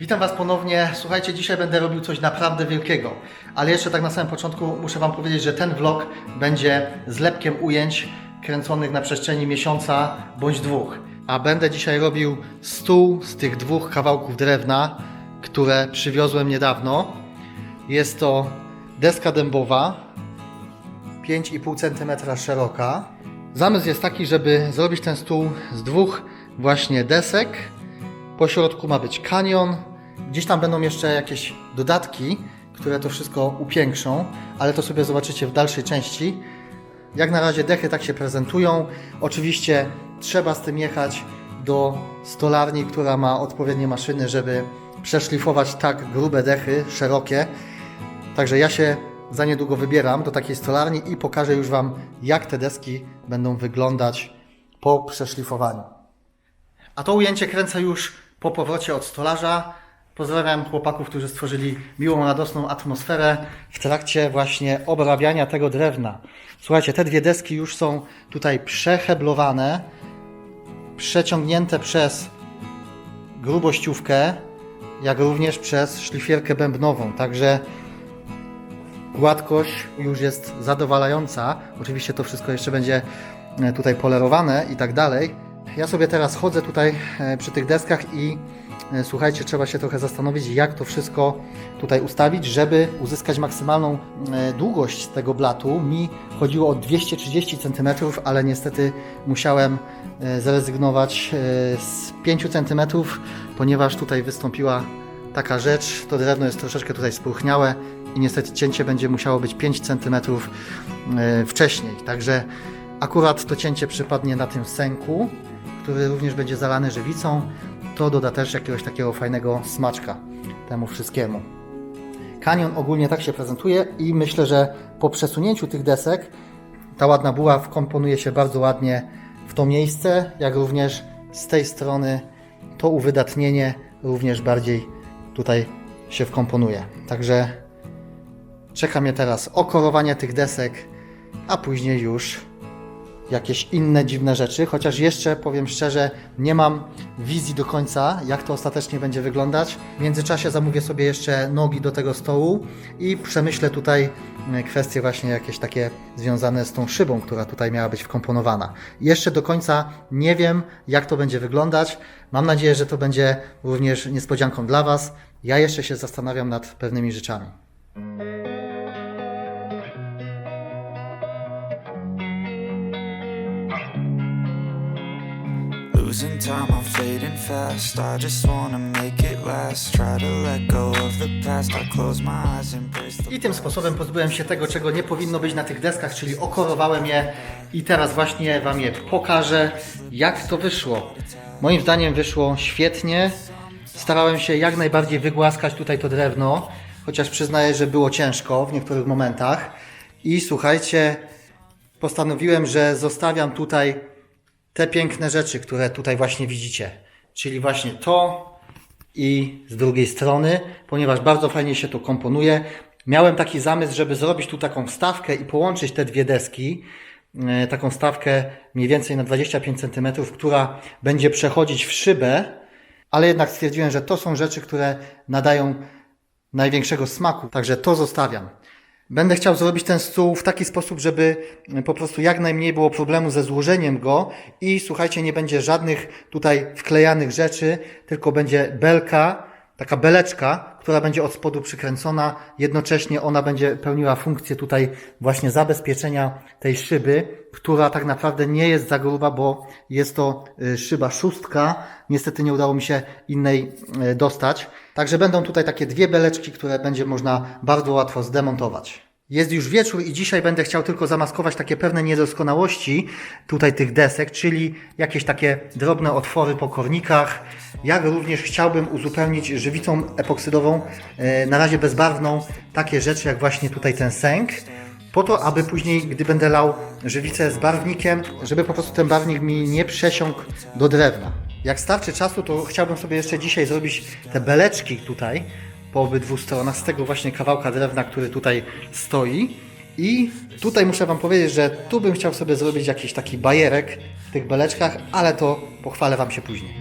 Witam Was ponownie. Słuchajcie, dzisiaj będę robił coś naprawdę wielkiego. Ale jeszcze tak na samym początku muszę Wam powiedzieć, że ten vlog będzie zlepkiem ujęć kręconych na przestrzeni miesiąca bądź dwóch. A będę dzisiaj robił stół z tych dwóch kawałków drewna, które przywiozłem niedawno. Jest to deska dębowa, 5,5 cm szeroka. Zamysł jest taki, żeby zrobić ten stół z dwóch właśnie desek. Po środku ma być kanion. Gdzieś tam będą jeszcze jakieś dodatki, które to wszystko upiększą, ale to sobie zobaczycie w dalszej części. Jak na razie dechy tak się prezentują. Oczywiście trzeba z tym jechać do stolarni, która ma odpowiednie maszyny, żeby przeszlifować tak grube dechy, szerokie. Także ja się za niedługo wybieram do takiej stolarni i pokażę już Wam, jak te deski będą wyglądać po przeszlifowaniu. A to ujęcie kręcę już po powrocie od stolarza. Pozdrawiam chłopaków, którzy stworzyli miłą, radosną atmosferę w trakcie właśnie obrabiania tego drewna. Słuchajcie, te dwie deski już są tutaj przeheblowane, przeciągnięte przez grubościówkę, jak również przez szlifierkę bębnową. Także gładkość już jest zadowalająca. Oczywiście to wszystko jeszcze będzie e, tutaj polerowane i tak dalej. Ja sobie teraz chodzę tutaj e, przy tych deskach i e, słuchajcie, trzeba się trochę zastanowić, jak to wszystko tutaj ustawić, żeby uzyskać maksymalną e, długość tego blatu. Mi chodziło o 230 cm, ale niestety musiałem zrezygnować z 5 cm, ponieważ tutaj wystąpiła taka rzecz, to drewno jest troszeczkę tutaj spróchniałe i niestety cięcie będzie musiało być 5 cm wcześniej. Także akurat to cięcie przypadnie na tym sęku, który również będzie zalany żywicą. To doda też jakiegoś takiego fajnego smaczka temu wszystkiemu. Kanion ogólnie tak się prezentuje i myślę, że po przesunięciu tych desek ta ładna buła wkomponuje się bardzo ładnie w to miejsce, jak również z tej strony to uwydatnienie również bardziej tutaj się wkomponuje. Także czeka mnie teraz okorowanie tych desek, a później już jakieś inne dziwne rzeczy, chociaż jeszcze powiem szczerze, nie mam wizji do końca, jak to ostatecznie będzie wyglądać. W międzyczasie zamówię sobie jeszcze nogi do tego stołu i przemyślę tutaj e, kwestie właśnie jakieś takie związane z tą szybą, która tutaj miała być wkomponowana. Jeszcze do końca nie wiem, jak to będzie wyglądać. Mam nadzieję, że to będzie również niespodzianką dla Was. Ja jeszcze się zastanawiam nad pewnymi rzeczami. Losing time, I'm fading fast. I just wanna make it last. Try to let go of the past. I close my eyes, the I tym sposobem pozbyłem się tego, czego nie powinno być na tych deskach, czyli okorowałem je i teraz właśnie Wam je pokażę, jak to wyszło. Moim zdaniem wyszło świetnie. Starałem się jak najbardziej wygłaskać tutaj to drewno, chociaż przyznaję, że było ciężko w niektórych momentach. I słuchajcie, postanowiłem, że zostawiam tutaj te piękne rzeczy, które tutaj właśnie widzicie. Czyli właśnie to i z drugiej strony, ponieważ bardzo fajnie się to komponuje. Miałem taki zamysł, żeby zrobić tu taką wstawkę i połączyć te dwie deski. e, Taką stawkę mniej więcej na 25 cm, która będzie przechodzić w szybę, ale jednak stwierdziłem, że to są rzeczy, które nadają największego smaku, także to zostawiam. Będę chciał zrobić ten stół w taki sposób, żeby po prostu jak najmniej było problemu ze złożeniem go i słuchajcie, nie będzie żadnych tutaj wklejanych rzeczy, tylko będzie belka, taka beleczka, która będzie od spodu przykręcona. Jednocześnie ona będzie pełniła funkcję tutaj właśnie zabezpieczenia tej szyby, która tak naprawdę nie jest za gruba, bo jest to y, szyba szóstka. Niestety nie udało mi się innej y, dostać. Także będą tutaj takie dwie beleczki, które będzie można bardzo łatwo zdemontować. Jest już wieczór i dzisiaj będę chciał tylko zamaskować takie pewne niedoskonałości tutaj tych desek, czyli jakieś takie drobne otwory po kornikach. Jak również chciałbym uzupełnić żywicą epoksydową, e, na razie bezbarwną, takie rzeczy jak właśnie tutaj ten sęk po to, aby później, gdy będę lał żywicę z barwnikiem, żeby po prostu ten barwnik mi nie przesiąkł do drewna. Jak starczy czasu, to chciałbym sobie jeszcze dzisiaj zrobić te beleczki tutaj po obydwu stronach z tego właśnie kawałka drewna, który tutaj stoi. I tutaj muszę Wam powiedzieć, że tu bym chciał sobie zrobić jakiś taki bajerek w tych beleczkach, ale to pochwalę Wam się później.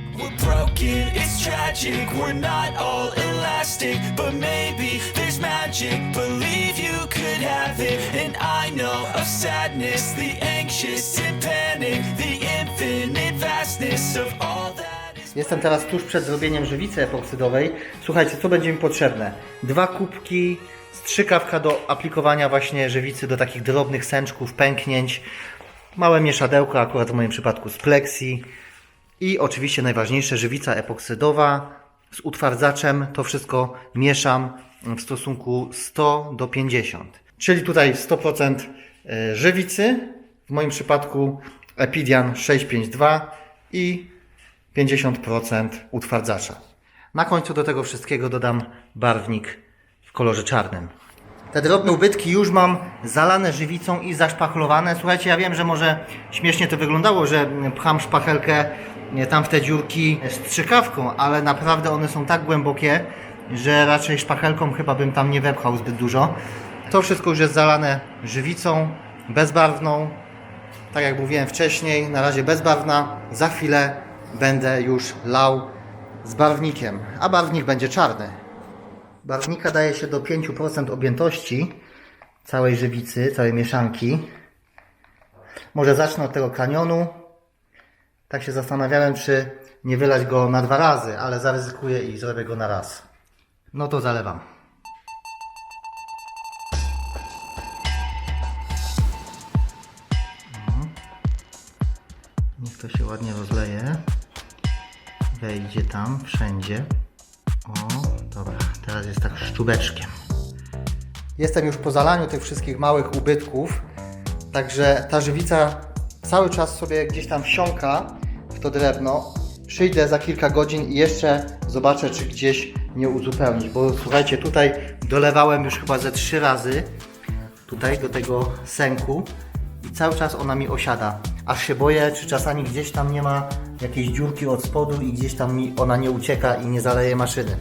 Jestem teraz tuż przed zrobieniem żywicy epoksydowej. Słuchajcie, co będzie mi potrzebne? Dwa kubki, strzykawka do aplikowania właśnie żywicy do takich drobnych sęczków, pęknięć, małe mieszadełko, akurat w moim przypadku z plexi i oczywiście najważniejsze żywica epoksydowa z utwardzaczem. To wszystko mieszam w stosunku 100 do 50. Czyli tutaj 100% e, żywicy, w moim przypadku Epidian 652 i 50% utwardzacza. Na końcu do tego wszystkiego dodam barwnik w kolorze czarnym. Te drobne ubytki już mam zalane żywicą i zaszpachlowane. Słuchajcie, ja wiem, że może śmiesznie to wyglądało, że pcham szpachelkę tam w te dziurki strzykawką, ale naprawdę one są tak głębokie, że raczej szpachelką chyba bym tam nie wepchał zbyt dużo. To wszystko już jest zalane żywicą bezbarwną, tak jak mówiłem wcześniej, na razie bezbarwna. Za chwilę będę już lał z barwnikiem, a barwnik będzie czarny. Barwnika daje się do 5% objętości całej żywicy, całej mieszanki. Może zacznę od tego kanionu. Tak się zastanawiałem, czy nie wylać go na dwa razy, ale zaryzykuję i zrobię go na raz. No to zalewam. Niech to się ładnie rozleje. Wejdzie tam, wszędzie. O, dobra, teraz jest tak szczubeczkiem. Jestem już po zalaniu tych wszystkich małych ubytków, także ta żywica cały czas sobie gdzieś tam wsiąka w to drewno. Przyjdę za kilka godzin i jeszcze zobaczę, czy gdzieś nie uzupełnić, bo słuchajcie, tutaj dolewałem już chyba ze trzy razy tutaj do tego sęku i cały czas ona mi osiada. Aż się boję, czy czasami gdzieś tam nie ma jakiejś dziurki od spodu i gdzieś tam mi ona nie ucieka i nie zaleje maszyny.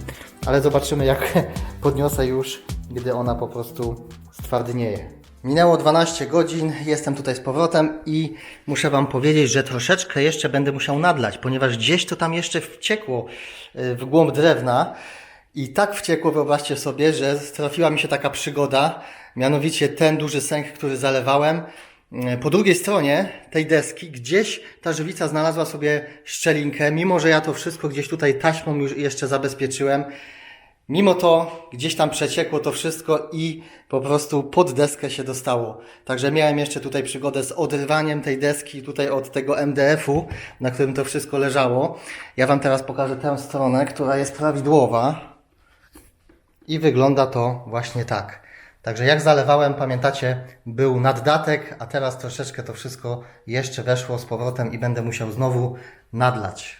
Ale zobaczymy jak podniosę już, gdy ona po prostu stwardnieje. Minęło 12 godzin, jestem tutaj z powrotem i muszę Wam powiedzieć, że troszeczkę jeszcze będę musiał nadlać, ponieważ gdzieś to tam jeszcze wciekło y, w głąb drewna. I tak wciekło, wyobraźcie sobie, że trafiła mi się taka przygoda, mianowicie ten duży sęk, który zalewałem. E, Po drugiej stronie tej deski gdzieś ta żywica znalazła sobie szczelinkę, mimo że ja to wszystko gdzieś tutaj taśmą już jeszcze zabezpieczyłem. Mimo to gdzieś tam przeciekło to wszystko i po prostu pod deskę się dostało. Także miałem jeszcze tutaj przygodę z odrywaniem tej deski tutaj od tego MDF-u, na którym to wszystko leżało. Ja Wam teraz pokażę tę stronę, która jest prawidłowa. I wygląda to właśnie tak. Także jak zalewałem, pamiętacie, był naddatek, a teraz troszeczkę to wszystko jeszcze weszło z powrotem i będę musiał znowu nadlać.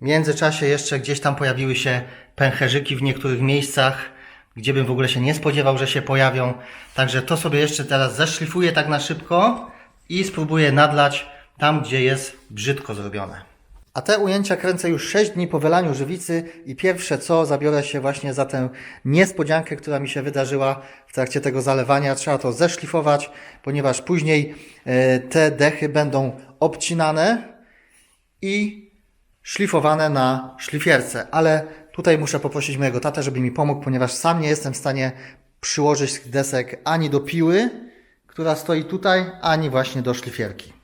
W międzyczasie jeszcze gdzieś tam pojawiły się pęcherzyki w niektórych miejscach, gdzie bym w ogóle się nie spodziewał, że się pojawią. Także to sobie jeszcze teraz zeszlifuję tak na szybko i spróbuję nadlać tam, gdzie jest brzydko zrobione. A te ujęcia kręcę już 6 dni po wylaniu żywicy i pierwsze co, zabiorę się właśnie za tę niespodziankę, która mi się wydarzyła w trakcie tego zalewania. Trzeba to zeszlifować, ponieważ później e, te dechy będą obcinane i szlifowane na szlifierce. Ale tutaj muszę poprosić mojego tatę, żeby mi pomógł, ponieważ sam nie jestem w stanie przyłożyć desek ani do piły, która stoi tutaj, ani właśnie do szlifierki.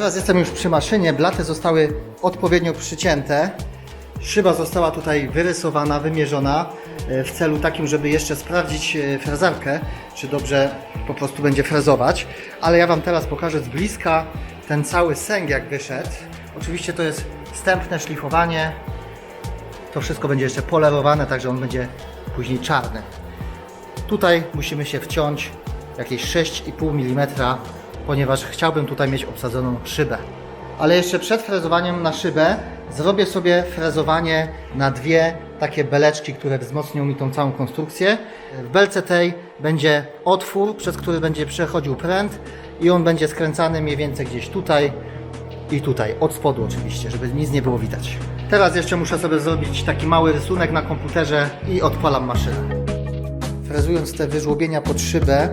Teraz jestem już przy maszynie, blaty zostały odpowiednio przycięte. Szyba została tutaj wyrysowana, wymierzona. e, w celu takim, żeby jeszcze sprawdzić e, frezarkę, czy dobrze po prostu będzie frezować. Ale ja Wam teraz pokażę z bliska ten cały sęk jak wyszedł. Oczywiście to jest wstępne szlifowanie. To wszystko będzie jeszcze polerowane, także on będzie później czarny. Tutaj musimy się wciąć jakieś 6,5 mm, ponieważ chciałbym tutaj mieć obsadzoną szybę. Ale jeszcze przed frezowaniem na szybę zrobię sobie frezowanie na dwie takie beleczki, które wzmocnią mi tą całą konstrukcję. W belce tej będzie otwór, przez który będzie przechodził pręt i on będzie skręcany mniej więcej gdzieś tutaj i tutaj, od spodu oczywiście, żeby nic nie było widać. Teraz jeszcze muszę sobie zrobić taki mały rysunek na komputerze i odpalam maszynę. Frezując te wyżłobienia pod szybę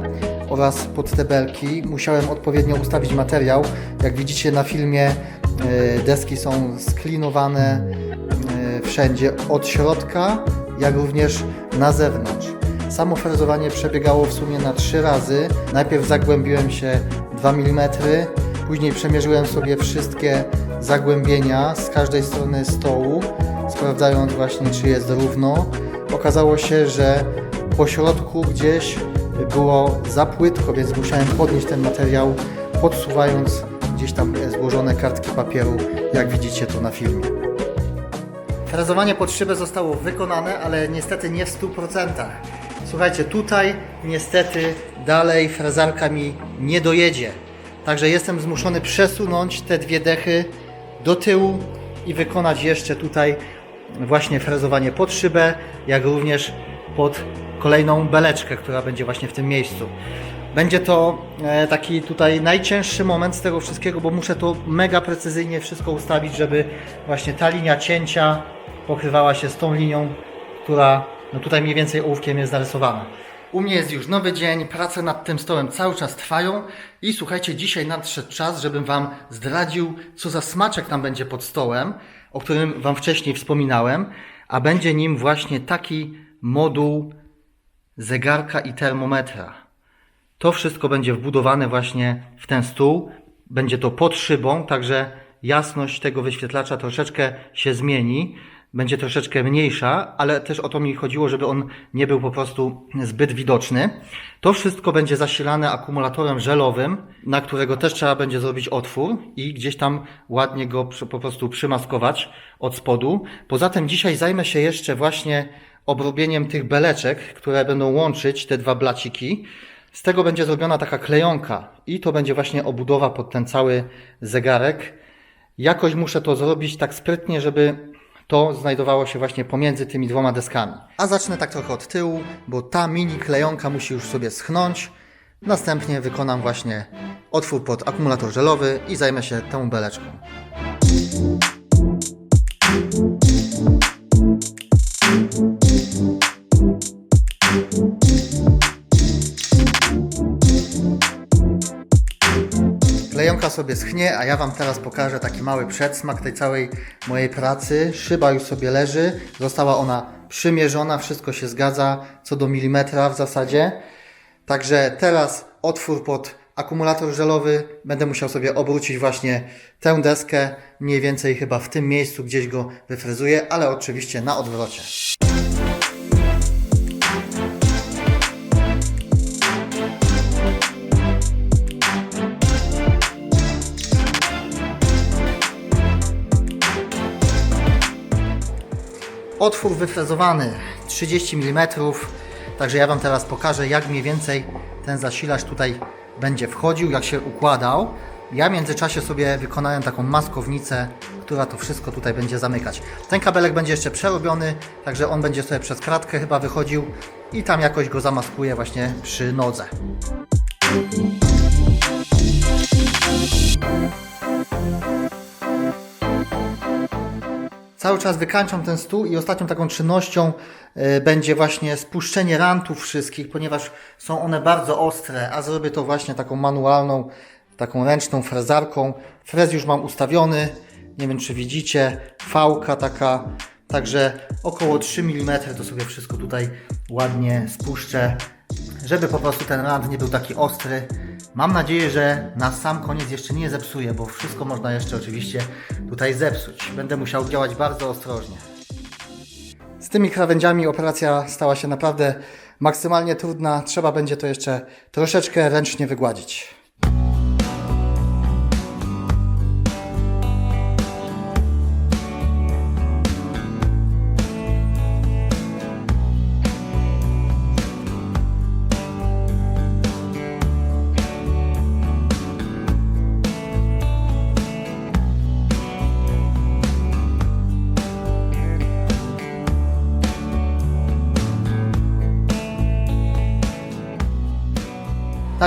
oraz pod te belki, musiałem odpowiednio ustawić materiał. Jak widzicie na filmie, e, deski są sklinowane e, wszędzie, od środka, jak również na zewnątrz. Samo frezowanie przebiegało w sumie na trzy razy. Najpierw zagłębiłem się 2 mm, później przemierzyłem sobie wszystkie zagłębienia z każdej strony stołu, sprawdzając właśnie czy jest równo. Okazało się, że po środku gdzieś było za płytko, więc musiałem podnieść ten materiał, podsuwając gdzieś tam złożone kartki papieru, jak widzicie to na filmie. Frezowanie pod szybę zostało wykonane, ale niestety nie w 100%. Słuchajcie, tutaj niestety dalej frezarka mi nie dojedzie. Także jestem zmuszony przesunąć te dwie dechy do tyłu i wykonać jeszcze tutaj właśnie frezowanie pod szybę, jak również pod kolejną beleczkę, która będzie właśnie w tym miejscu. Będzie to e, taki tutaj najcięższy moment z tego wszystkiego, bo muszę to mega precyzyjnie wszystko ustawić, żeby właśnie ta linia cięcia pokrywała się z tą linią, która no tutaj mniej więcej ołówkiem jest narysowana. U mnie jest już nowy dzień, prace nad tym stołem cały czas trwają i słuchajcie, dzisiaj nadszedł czas, żebym Wam zdradził, co za smaczek tam będzie pod stołem, o którym Wam wcześniej wspominałem, a będzie nim właśnie taki moduł zegarka i termometra. To wszystko będzie wbudowane właśnie w ten stół. Będzie to pod szybą, także jasność tego wyświetlacza troszeczkę się zmieni. Będzie troszeczkę mniejsza, ale też o to mi chodziło, żeby on nie był po prostu zbyt widoczny. To wszystko będzie zasilane akumulatorem żelowym, na którego też trzeba będzie zrobić otwór i gdzieś tam ładnie go po prostu przymaskować od spodu. Poza tym dzisiaj zajmę się jeszcze właśnie obrobieniem tych beleczek, które będą łączyć te dwa blaciki. Z tego będzie zrobiona taka klejonka i to będzie właśnie obudowa pod ten cały zegarek. Jakoś muszę to zrobić tak sprytnie, żeby to znajdowało się właśnie pomiędzy tymi dwoma deskami. A zacznę tak trochę od tyłu, bo ta mini klejonka musi już sobie schnąć. Następnie wykonam właśnie otwór pod akumulator żelowy i zajmę się tą beleczką. Sobie schnie, a ja Wam teraz pokażę taki mały przedsmak tej całej mojej pracy. Szyba już sobie leży, została ona przymierzona, wszystko się zgadza co do milimetra w zasadzie. Także teraz otwór pod akumulator żelowy. Będę musiał sobie obrócić właśnie tę deskę, mniej więcej chyba w tym miejscu gdzieś go wyfrezuję, ale oczywiście na odwrocie. Otwór wyfrezowany 30 mm, także ja Wam teraz pokażę jak mniej więcej ten zasilacz tutaj będzie wchodził, jak się układał. Ja w międzyczasie sobie wykonałem taką maskownicę, która to wszystko tutaj będzie zamykać. Ten kabelek będzie jeszcze przerobiony, także on będzie sobie przez kratkę chyba wychodził i tam jakoś go zamaskuję właśnie przy nodze. Cały czas wykańczam ten stół i ostatnią taką czynnością y, będzie właśnie spuszczenie rantów wszystkich, ponieważ są one bardzo ostre, a zrobię to właśnie taką manualną, taką ręczną frezarką. Frez już mam ustawiony, nie wiem czy widzicie, fałka taka, także około 3 mm to sobie wszystko tutaj ładnie spuszczę, żeby po prostu ten rant nie był taki ostry. Mam nadzieję, że na sam koniec jeszcze nie zepsuję, bo wszystko można jeszcze oczywiście tutaj zepsuć. Będę musiał działać bardzo ostrożnie. z tymi krawędziami operacja stała się naprawdę maksymalnie trudna. Trzeba będzie to jeszcze troszeczkę ręcznie wygładzić.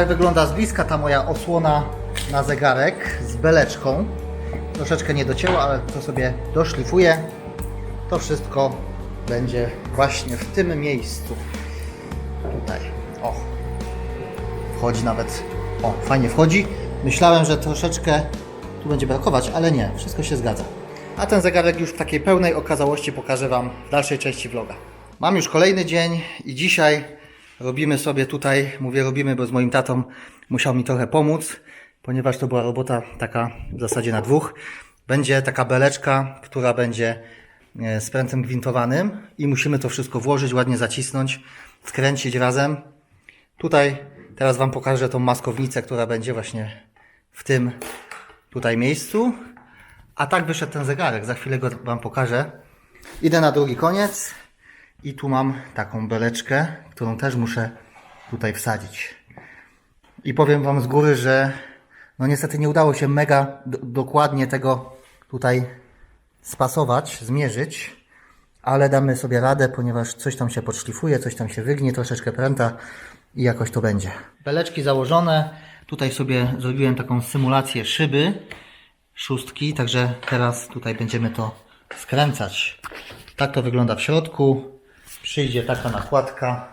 Tak wygląda z bliska ta moja osłona na zegarek z beleczką. Troszeczkę nie docięła, ale to sobie doszlifuję. To wszystko będzie właśnie w tym miejscu. Tutaj. O. Wchodzi nawet. O, fajnie wchodzi. Myślałem, że troszeczkę tu będzie brakować, ale nie. Wszystko się zgadza. A ten zegarek już w takiej pełnej okazałości pokażę Wam w dalszej części vloga. Mam już kolejny dzień i dzisiaj robimy sobie tutaj, mówię robimy, bo z moim tatą musiał mi trochę pomóc, ponieważ to była robota taka w zasadzie na dwóch. Będzie taka beleczka, która będzie e, z prętem gwintowanym i musimy to wszystko włożyć, ładnie zacisnąć, skręcić razem. Tutaj teraz Wam pokażę tą maskownicę, która będzie właśnie w tym tutaj miejscu. A tak wyszedł ten zegarek, za chwilę go Wam pokażę. Idę na drugi koniec i tu mam taką beleczkę, którą też muszę tutaj wsadzić. I powiem Wam z góry, że no niestety nie udało się mega do, dokładnie tego tutaj spasować, zmierzyć, ale damy sobie radę, ponieważ coś tam się podszlifuje, coś tam się wygnie, troszeczkę pręta i jakoś to będzie. Beleczki założone. Tutaj sobie zrobiłem taką symulację szyby szóstki, także teraz tutaj będziemy to skręcać. Tak to wygląda w środku. Przyjdzie taka nakładka,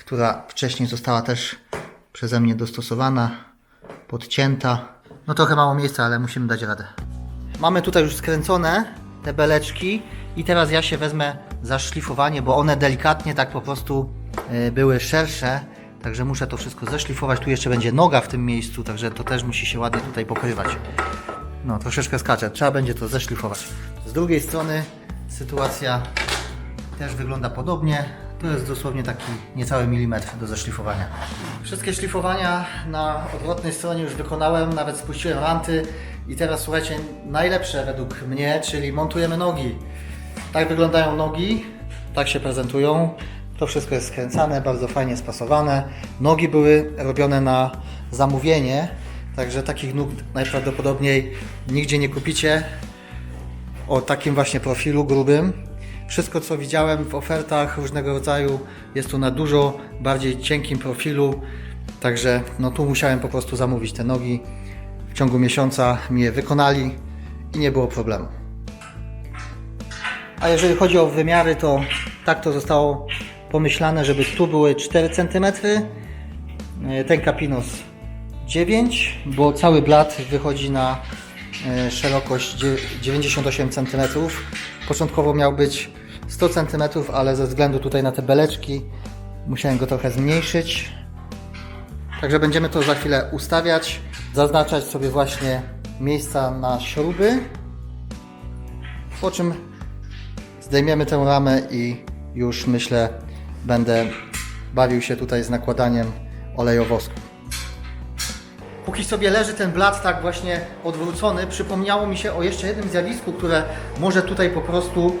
która wcześniej została też przeze mnie dostosowana, podcięta. No trochę mało miejsca, ale musimy dać radę. Mamy tutaj już skręcone te beleczki i teraz ja się wezmę za szlifowanie, bo one delikatnie tak po prostu y, były szersze, także muszę to wszystko zeszlifować. Tu jeszcze będzie noga w tym miejscu, także to też musi się ładnie tutaj pokrywać. No, troszeczkę skacze. Trzeba będzie to zeszlifować. Z drugiej strony sytuacja też wygląda podobnie. To jest dosłownie taki niecały milimetr do zeszlifowania. Wszystkie szlifowania na odwrotnej stronie już wykonałem, nawet spuściłem ranty i teraz słuchajcie, najlepsze według mnie, czyli montujemy nogi. Tak wyglądają nogi, tak się prezentują. To wszystko jest skręcane, bardzo fajnie spasowane. Nogi były robione na zamówienie, także takich nóg najprawdopodobniej nigdzie nie kupicie o takim właśnie profilu grubym. Wszystko co widziałem w ofertach różnego rodzaju jest tu na dużo bardziej cienkim profilu, także no tu musiałem po prostu zamówić te nogi. W ciągu miesiąca mi je wykonali i nie było problemu. A jeżeli chodzi o wymiary, to tak to zostało pomyślane, żeby tu były 4 cm, e, ten kapinos 9, bo cały blat wychodzi na e, szerokość dzie- 98 cm. Początkowo miał być 100 cm, ale ze względu tutaj na te beleczki musiałem go trochę zmniejszyć. Także będziemy to za chwilę ustawiać, zaznaczać sobie właśnie miejsca na śruby, po czym zdejmiemy tę ramę i już myślę będę bawił się tutaj z nakładaniem olejowosku. Póki sobie leży ten blat tak właśnie odwrócony, przypomniało mi się o jeszcze jednym zjawisku, które może tutaj po prostu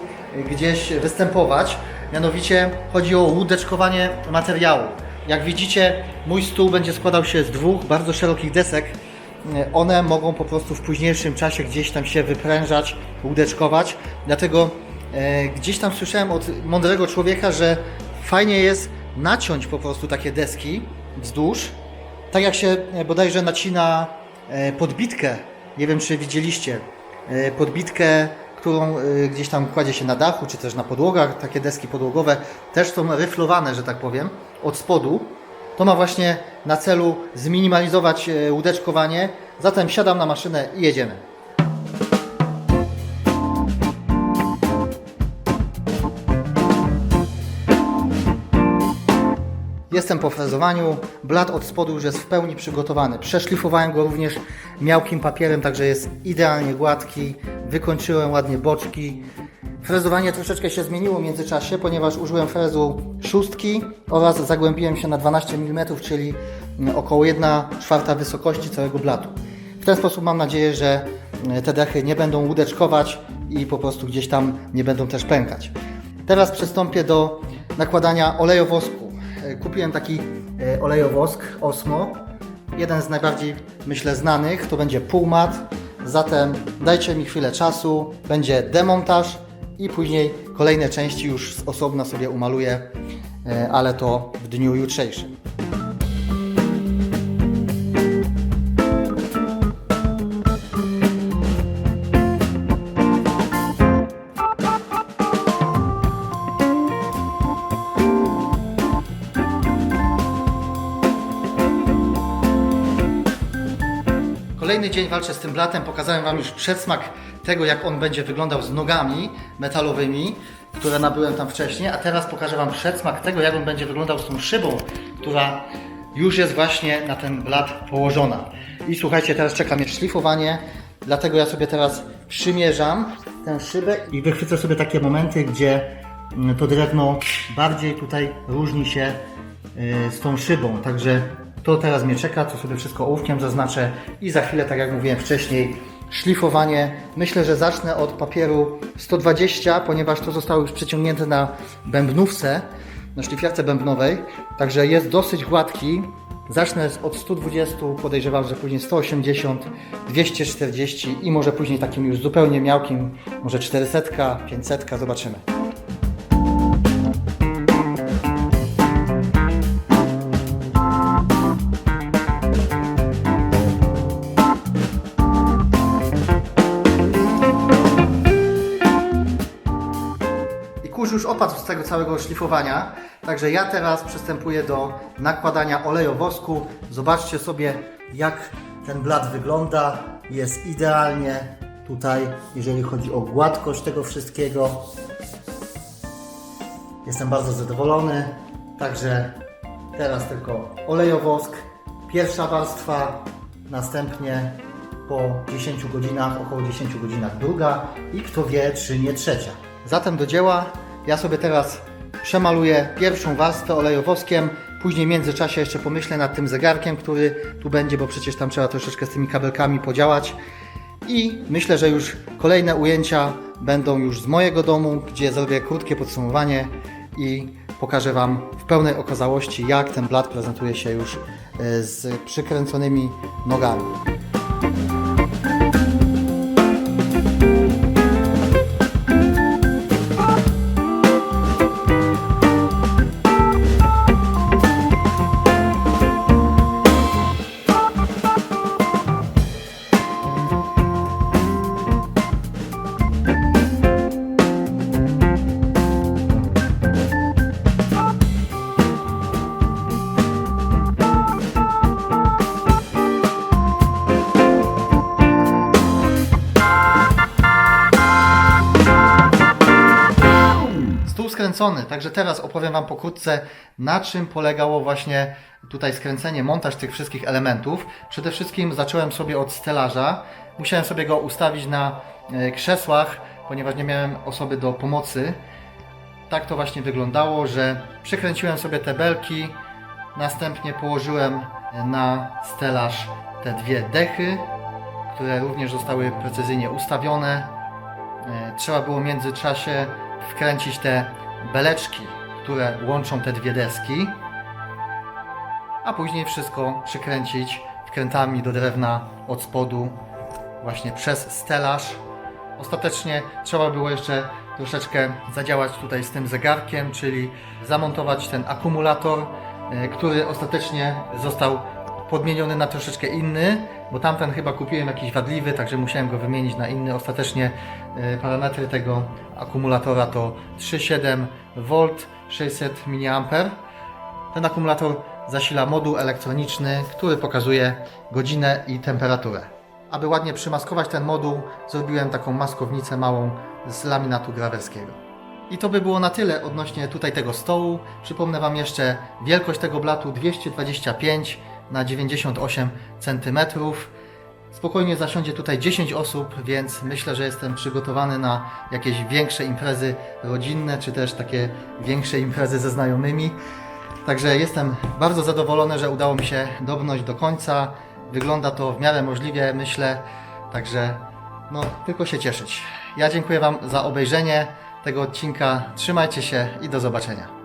gdzieś występować. Mianowicie chodzi o łódeczkowanie materiału. Jak widzicie, mój stół będzie składał się z dwóch bardzo szerokich desek. One mogą po prostu w późniejszym czasie gdzieś tam się wyprężać, łódeczkować. Dlatego e, gdzieś tam słyszałem od mądrego człowieka, że fajnie jest naciąć po prostu takie deski wzdłuż, tak jak się e, bodajże nacina e, podbitkę, nie wiem czy widzieliście, e, podbitkę, którą gdzieś tam kładzie się na dachu, czy też na podłogach, takie deski podłogowe też są ryflowane, że tak powiem, od spodu. To ma właśnie na celu zminimalizować łódeczkowanie, zatem siadam na maszynę i jedziemy. Jestem po frezowaniu, blat od spodu już jest w pełni przygotowany. Przeszlifowałem go również miałkim papierem, także jest idealnie gładki. Wykończyłem ładnie boczki. Frezowanie troszeczkę się zmieniło w międzyczasie, ponieważ użyłem frezu szóstki oraz zagłębiłem się na 12 mm, czyli około 1 czwarta wysokości całego blatu. W ten sposób mam nadzieję, że te dechy nie będą łódeczkować i po prostu gdzieś tam nie będą też pękać. Teraz przystąpię do nakładania olejowosku. E, Kupiłem taki e, olejowosk Osmo. Jeden z najbardziej, myślę, znanych to będzie półmat. Zatem dajcie mi chwilę czasu, będzie demontaż i później kolejne części już z osobna sobie umaluję, e, ale to w dniu jutrzejszym. Kolejny dzień walczę z tym blatem. Pokazałem Wam już przedsmak tego, jak on będzie wyglądał z nogami metalowymi, które nabyłem tam wcześniej, a teraz pokażę Wam przedsmak tego, jak on będzie wyglądał z tą szybą, która już jest właśnie na ten blat położona. I słuchajcie, teraz czeka mnie szlifowanie, dlatego ja sobie teraz przymierzam tę szybę i wychwycę sobie takie momenty, gdzie mm, to drewno bardziej tutaj różni się y, z tą szybą. Także to teraz mnie czeka, to sobie wszystko ołówkiem zaznaczę i za chwilę, tak jak mówiłem wcześniej, szlifowanie. Myślę, że zacznę od papieru 120, ponieważ to zostało już przeciągnięte na bębnówce, na szlifierce bębnowej, także jest dosyć gładki. Zacznę od 120, podejrzewam, że później 180, 240 i może później takim już zupełnie miałkim, może 400, 500, zobaczymy. Całego szlifowania. Także ja teraz przystępuję do nakładania olejowosku. Zobaczcie sobie, jak ten blat wygląda. Jest idealnie tutaj, jeżeli chodzi o gładkość tego wszystkiego. Jestem bardzo zadowolony. Także teraz tylko olejowosk. Pierwsza warstwa, następnie po 10 godzinach, około 10 godzinach druga i kto wie, czy nie trzecia. Zatem do dzieła. Ja sobie teraz przemaluję pierwszą warstwę olejowoskiem. Później w międzyczasie jeszcze pomyślę nad tym zegarkiem, który tu będzie, bo przecież tam trzeba troszeczkę z tymi kabelkami podziałać. I myślę, że już kolejne ujęcia będą już z mojego domu, gdzie zrobię krótkie podsumowanie i pokażę Wam w pełnej okazałości, jak ten blat prezentuje się już e, z przykręconymi nogami. Skręcony, także teraz opowiem Wam pokrótce, na czym polegało właśnie tutaj skręcenie, montaż tych wszystkich elementów. Przede wszystkim zacząłem sobie od stelaża. Musiałem sobie go ustawić na e, krzesłach, ponieważ nie miałem osoby do pomocy. Tak to właśnie wyglądało, że przykręciłem sobie te belki, następnie położyłem na stelaż te dwie dechy, które również zostały precyzyjnie ustawione. E, Trzeba było w międzyczasie wkręcić te beleczki, które łączą te dwie deski, a później wszystko przykręcić wkrętami do drewna od spodu właśnie przez stelaż. Ostatecznie trzeba było jeszcze troszeczkę zadziałać tutaj z tym zegarkiem, czyli zamontować ten akumulator, e, który ostatecznie został podmieniony na troszeczkę inny, bo tamten chyba kupiłem jakiś wadliwy, także musiałem go wymienić na inny. Ostatecznie e, parametry tego akumulatora to 3,7 V 600 mA. Ten akumulator zasila moduł elektroniczny, który pokazuje godzinę i temperaturę. Aby ładnie przymaskować ten moduł, zrobiłem taką maskownicę małą z laminatu grawerskiego. I to by było na tyle odnośnie tutaj tego stołu. Przypomnę Wam jeszcze wielkość tego blatu 225 na 98 cm. Spokojnie zasiądzie tutaj 10 osób, więc myślę, że jestem przygotowany na jakieś większe imprezy rodzinne, czy też takie większe imprezy ze znajomymi. Także jestem bardzo zadowolony, że udało mi się dobrnąć do końca. Wygląda to w miarę możliwie, myślę. Także no, tylko się cieszyć. Ja dziękuję Wam za obejrzenie tego odcinka. Trzymajcie się i do zobaczenia.